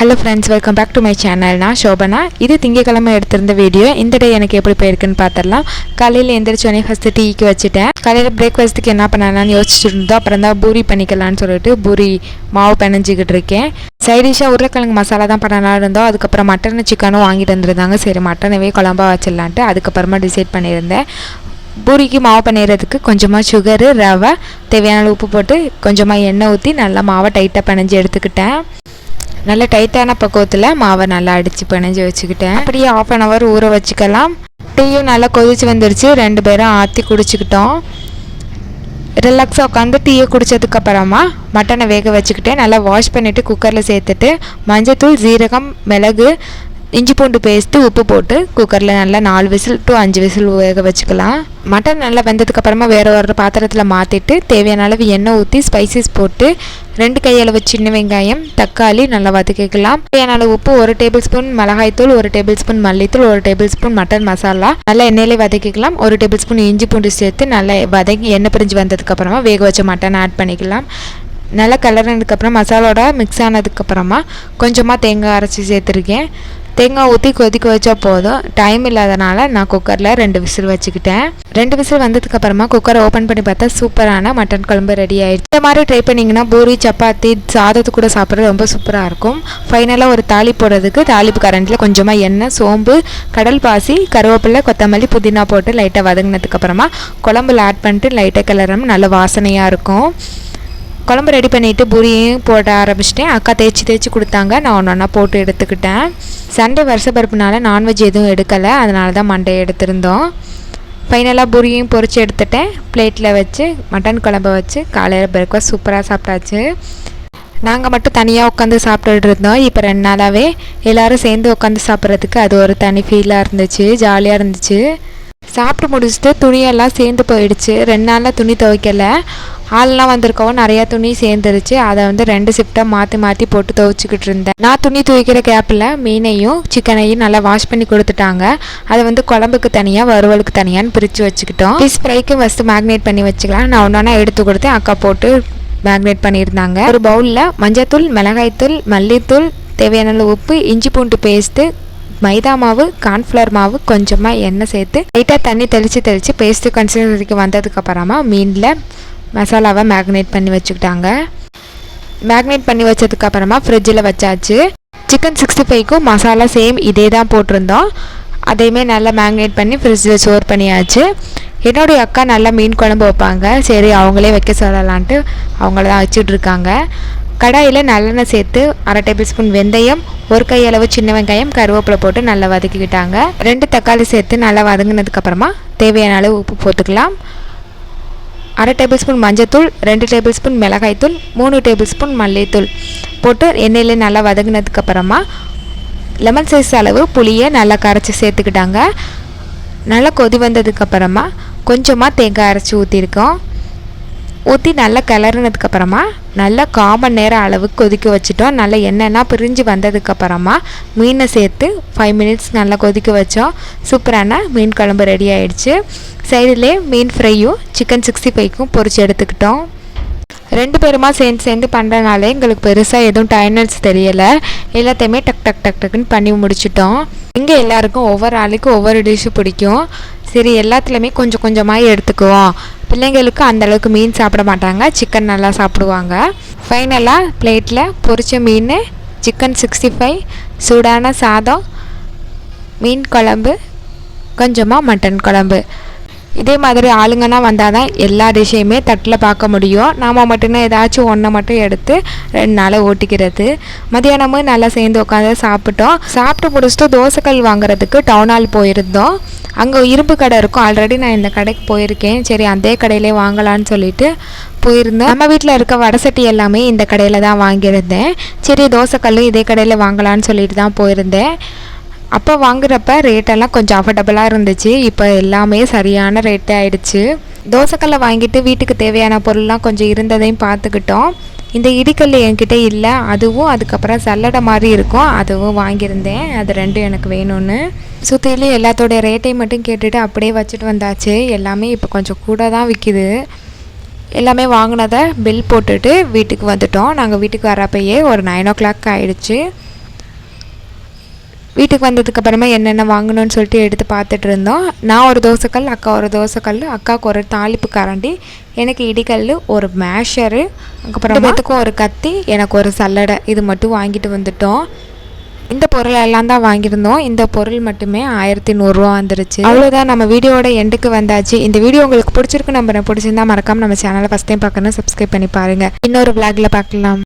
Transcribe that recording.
Hello friends welcome back to my channel நான் சோபனா இது திங்கக்கிழமை எடுத்திருந்த வீடியோ இந்த டே எனக்கு எப்படி போயிருக்குன்னு பார்த்துடலாம். காலையில் எந்திரிச்சோடனே ஃபஸ்ட்டு டீக்கு வச்சுட்டேன். காலையில் பிரேக்ஃபாஸ்ட்டுக்கு என்ன பண்ணலாம்னு யோசிச்சுட்டு இருந்தோம். அப்புறம் தான் பூரி பண்ணிக்கலாம்னு சொல்லிட்டு பூரி மாவு பிணைஞ்சிக்கிட்டு இருக்கேன். சைடிஷாக உருளைக்கிழங்கு மசாலா தான் பண்ணலாம் இருந்தோம். அதுக்கப்புறம் மட்டன் சிக்கனும் வாங்கிட்டு வந்திருந்தாங்க. சரி மட்டனவே குழம்பா வச்சிடலான்ட்டு அதுக்கப்புறமா டிசைட் பண்ணியிருந்தேன். பூரிக்கு மாவு பண்ணிடுறதுக்கு கொஞ்சமாக சுகரு ரவை தேவையான அளவு உப்பு போட்டு கொஞ்சமாக எண்ணெய் ஊற்றி நல்லா மாவை டைட்டாக பிணைஞ்சி எடுத்துக்கிட்டேன். நல்ல டைட்டான பக்குவத்தில் மாவை நல்லா அடித்து பிணைஞ்சு வச்சுக்கிட்டேன். அப்படியே ஆஃப் அன் ஹவர் ஊற வச்சுக்கலாம். டீயும் நல்லா கொதிச்சு வந்துருச்சு. ரெண்டு பேரும் ஆற்றி குடிச்சிக்கிட்டோம். ரிலாக்ஸாக உட்காந்து டீயை குடித்ததுக்கப்புறமா மட்டனை வேக வச்சுக்கிட்டேன் நல்லா வாஷ் பண்ணிவிட்டு குக்கரில் சேர்த்துட்டு மஞ்சத்தூள் ஜீரகம் மிளகு இஞ்சி பூண்டு பேஸ்ட்டு உப்பு போட்டு குக்கரில் நல்லா நாலு விசில் டு அஞ்சு விசில் வேக வச்சுக்கலாம். மட்டன் நல்லா வெந்ததுக்கப்புறமா வேறு ஒரு பாத்திரத்தில் மாற்றிட்டு தேவையான அளவு எண்ணெய் ஊற்றி ஸ்பைசஸ் போட்டு ரெண்டு கையளவு சின்ன வெங்காயம் தக்காளி நல்லா வதக்கிக்கலாம். தேவையான அளவு உப்பு ஒரு டேபிள் ஸ்பூன் மிளகாய்த்தூள் ஒரு டேபிள் ஸ்பூன் மல்லித்தூள் ஒரு டேபிள் ஸ்பூன் மட்டன் மசாலா நல்லா எண்ணெயிலே வதக்கிக்கலாம். ஒரு டேபிள் ஸ்பூன் இஞ்சி பூண்டு சேர்த்து நல்லா வதக்கி எண்ணெய் பிரிஞ்சு வந்ததுக்கப்புறமா வேக வச்ச மட்டன் ஆட் பண்ணிக்கலாம். நல்லா கலர்னதுக்கப்புறம் மசாலோட மிக்ஸ் ஆனதுக்கப்புறமா கொஞ்சமாக தேங்காய் அரைச்சி சேர்த்துருக்கேன். தேங்காய் ஊற்றி கொதிக்க வச்சா போதும். டைம் இல்லாதனால நான் குக்கரில் ரெண்டு விசில் வச்சுக்கிட்டேன். ரெண்டு விசில் வந்ததுக்கப்புறமா குக்கரை ஓப்பன் பண்ணி பார்த்தா சூப்பரான மட்டன் குழம்பு ரெடி ஆயிடுச்சு. இந்த மாதிரி ட்ரை பண்ணிங்கன்னா பூரி சப்பாத்தி சாதத்து கூட சாப்பிட்றது ரொம்ப சூப்பராக இருக்கும். ஃபைனலாக ஒரு தாலி போடுறதுக்கு தாளிப்பு கரண்டில் கொஞ்சமாக எண்ணெய் சோம்பு கடல் பாசி கருவேப்பிலை கொத்தமல்லி புதினா போட்டு லைட்டாக வதங்கினதுக்கப்புறமா குழம்புல ஆட் பண்ணிட்டு லைட்டாக கிளறம் நல்ல வாசனையாக இருக்கும். குழம்பு ரெடி பண்ணிவிட்டு பூரியும் போட ஆரம்பிச்சிட்டேன். அக்கா தேய்ச்சி தேய்ச்சி கொடுத்தாங்க. நான் ஒன்று ஒன்றா போட்டு எடுத்துக்கிட்டேன். சண்டே வருஷப்பருப்புனால நான்வெஜ் எதுவும் எடுக்கலை. அதனால தான் மண்டே எடுத்திருந்தோம். ஃபைனலாக பூரியும் பொறிச்சு எடுத்துட்டேன். பிளேட்டில் வச்சு மட்டன் குழம்பு வச்சு காலையில் பிரேக்ஃபாஸ்ட் சூப்பராக சாப்பிட்டாச்சு. நாங்கள் மட்டும் தனியாக உட்காந்து சாப்பிட்டுட்டு இருந்தோம். இப்போ ரெண்டு நாளாகவே எல்லோரும் சேர்ந்து உட்காந்து சாப்பிட்றதுக்கு அது ஒரு தனி ஃபீலாக இருந்துச்சு. ஜாலியாக இருந்துச்சு. சாப்பிட்டு முடிச்சுட்டு துணியெல்லாம் சேர்ந்து போயிடுச்சு. ரெண்டு நாளில் துணி துவைக்கல. ஆள்லாம் வந்திருக்கவும் நிறையா துணி சேர்ந்துருச்சு. அதை வந்து ரெண்டு ஷிஃப்டாக மாற்றி மாற்றி போட்டு துவைச்சிக்கிட்டு இருந்தேன். நான் துணி துவைக்கிற கேப்பில் மீனையும் சிக்கனையும் நல்லா வாஷ் பண்ணி கொடுத்துட்டாங்க. அதை வந்து குழம்புக்கு தனியாக வறுவலுக்கு தனியான்னு பிரித்து வச்சுக்கிட்டோம். ஃபிஷ் ஃப்ரைக்கு ஃபஸ்ட்டு மேக்னேட் பண்ணி வச்சுக்கலாம். நான் ஒன்று ஒன்றா எடுத்து கொடுத்து அக்கா போட்டு மேக்னேட் பண்ணியிருந்தாங்க. ஒரு பவுலில் மஞ்சத்தூள் மிளகாய்த்தூள் மல்லித்தூள் தேவையான அளவு உப்பு இஞ்சி பூண்டு பேஸ்ட்டு மைதா மாவு கார்ன்ஃப்ளவர் மாவு கொஞ்சமாக எண்ணெய் சேர்த்து லைட்டாக தண்ணி தெளித்து தெளித்து பேஸ்ட்டு கன்சிஸ்டன்சிக்கு வந்ததுக்கப்புறமா மீனில் மசாலாவை மேக்னேட் பண்ணி வச்சுக்கிட்டாங்க. மேக்னேட் பண்ணி வச்சதுக்கப்புறமா ஃப்ரிட்ஜில் வச்சாச்சு. சிக்கன் சிக்ஸ்டி ஃபைவ்க்கும் மசாலா சேம் இதே தான் போட்டிருந்தோம். அதையுமே நல்லா மேக்னேட் பண்ணி ஃப்ரிட்ஜில் ஸ்டோர் பண்ணியாச்சு. என்னுடைய அக்கா நல்லா மீன் குழம்பு வைப்பாங்க. சரி அவங்களே வைக்க சொல்லலான்ட்டு அவங்கள தான் வச்சுட்ருக்காங்க கடாயில் நல்லெண்ணெய் சேர்த்து அரை டேபிள் ஸ்பூன் வெந்தயம் ஒரு கையளவு சின்ன வெங்காயம் கருவேப்பிலை போட்டு நல்லா வதக்கிக்கிட்டாங்க. ரெண்டு தக்காளி சேர்த்து நல்லா வதங்கினதுக்கப்புறமா தேவையான அளவு உப்பு போட்டுக்கலாம். அரை டேபிள் ஸ்பூன் மஞ்சத்தூள் ரெண்டு டேபிள் ஸ்பூன் மிளகாய்த்தூள் மூணு டேபிள் ஸ்பூன் மல்லித்தூள் போட்டு எண்ணெயில் நல்லா வதங்கினதுக்கப்புறமா லெமன் சைஸ் அளவு புளியை நல்லா கரைச்சி சேர்த்துக்கிட்டாங்க. நல்லா கொதி வந்ததுக்கப்புறமா கொஞ்சமாக தேங்காய் அரைச்சி ஊற்றிருக்கோம் ஊற்றி நல்லா கிளறினதுக்கப்புறமா நல்லா காமன் நேரம் அளவுக்கு கொதிக்க வச்சுட்டோம். நல்லா என்னென்னா பிரிஞ்சு வந்ததுக்கப்புறமா மீனை சேர்த்து ஃபைவ் மினிட்ஸ் நல்லா கொதிக்க வச்சோம். சூப்பரான மீன் குழம்பு ரெடி ஆயிடுச்சு. சைடிலே மீன் ஃப்ரையும் சிக்கன் சிக்ஸ்டி ஃபைவ்க்கும் பொறிச்சு எடுத்துக்கிட்டோம். ரெண்டு பேருமா சேர்ந்து சேர்ந்து பண்ணுறனால எங்களுக்கு பெருசாக எதுவும் டைனல்ஸ் தெரியலை. எல்லாத்தையுமே டக் டக் டக் டக்குன்னு பண்ணி முடிச்சிட்டோம். இங்கே எல்லாருக்கும் ஒவ்வொரு ஆளுக்கு ஒவ்வொரு டிஷ்ஷு பிடிக்கும். சரி எல்லாத்துலேயுமே கொஞ்சம் கொஞ்சமாக எடுத்துக்குவோம். பிள்ளைங்களுக்கு அந்தளவுக்கு மீன் சாப்பிட மாட்டாங்க. சிக்கன் நல்லா சாப்பிடுவாங்க. ஃபைனலாக பிளேட்டில் பொரிச்ச மீன் சிக்கன் சிக்ஸ்டி ஃபைவ் சூடான சாதம் மீன் குழம்பு கொஞ்சமாக மட்டன் குழம்பு. இதே மாதிரி ஆளுங்கன்னா வந்தால் தான் எல்லா டிஷ்ஷையுமே தட்டில் பார்க்க முடியும். நாம் மட்டும்தான் ஏதாச்சும் ஒன்றை மட்டும் எடுத்து ரெண்டு நாளை ஓட்டிக்கிறது. மதியானமும் நல்லா சேர்ந்து உட்காந்து சாப்பிட்டோம். சாப்பிட்டு முடிச்சுட்டு தோசைக்கல் வாங்குறதுக்கு டவுன் ஹால் போயிருந்தோம். அங்கே இரும்பு கடை இருக்கும். ஆல்ரெடி நான் இந்த கடைக்கு போயிருக்கேன். சரி அதே கடையிலே வாங்கலான்னு சொல்லிட்டு போயிருந்தேன் நம்ம வீட்டில் இருக்க வடசட்டி எல்லாமே இந்த கடையில் தான் வாங்கியிருந்தேன். சரி தோசைக்கல்லும் இதே கடையில் வாங்கலான்னு சொல்லிட்டு தான் போயிருந்தேன். அப்போ வாங்குறப்ப ரேட்டெல்லாம் கொஞ்சம் அஃபர்டபுளாக இருந்துச்சு. இப்போ எல்லாமே சரியான ரேட்டே ஆயிடுச்சு. தோசைக்கல்லை வாங்கிட்டு வீட்டுக்கு தேவையான பொருள்லாம் கொஞ்சம் இருந்ததையும் பார்த்துக்கிட்டோம். இந்த இடிக்கல் என்கிட்ட இல்லை. அதுவும் அதுக்கப்புறம் சல்லடை மாதிரி இருக்கும். அதுவும் வாங்கியிருந்தேன். அது ரெண்டும் எனக்கு வேணும்னு. சுற்றிலும் எல்லாத்தோடைய ரேட்டையும் மட்டும் கேட்டுட்டு அப்படியே வச்சுட்டு வந்தாச்சு. எல்லாமே இப்போ கொஞ்சம் கூட தான் விற்கிது எல்லாமே வாங்கினதை பில் போட்டுட்டு வீட்டுக்கு வந்துட்டோம். நாங்கள் வீட்டுக்கு வரப்பயே ஒரு நைன் ஓ கிளாக் ஆகிடுச்சு வீட்டுக்கு வந்ததுக்கு அப்புறமா என்னென்ன வாங்கணும்னு சொல்லிட்டு எடுத்து பார்த்துட்டு இருந்தோம். நான் ஒரு தோசைக்கல் அக்கா ஒரு தோசைக்கல் அக்காவுக்கு ஒரு தாளிப்பு கரண்டி எனக்கு இடிக்கல் ஒரு மேஷரு அதுக்கப்புறமேட்டுக்கும் ஒரு கத்தி எனக்கு ஒரு சல்லடை. இது மட்டும் வாங்கிட்டு வந்துட்டோம். இந்த பொருள் எல்லாம் தான் வாங்கியிருந்தோம். இந்த பொருள் மட்டுமே ஆயிரத்தி நூறுரூவா வந்துருச்சு. அவ்வளோதான் நம்ம வீடியோட எண்டுக்கு வந்தாச்சு. இந்த வீடியோ உங்களுக்கு பிடிச்சிருக்கு நம்ம பிடிச்சிருந்தா மறக்காம நம்ம சேனலை ஃபஸ்ட் டைம் பார்க்கணும் சப்ஸ்கிரைப் பண்ணி பாருங்க. இன்னொரு vlogல பார்க்கலாம்.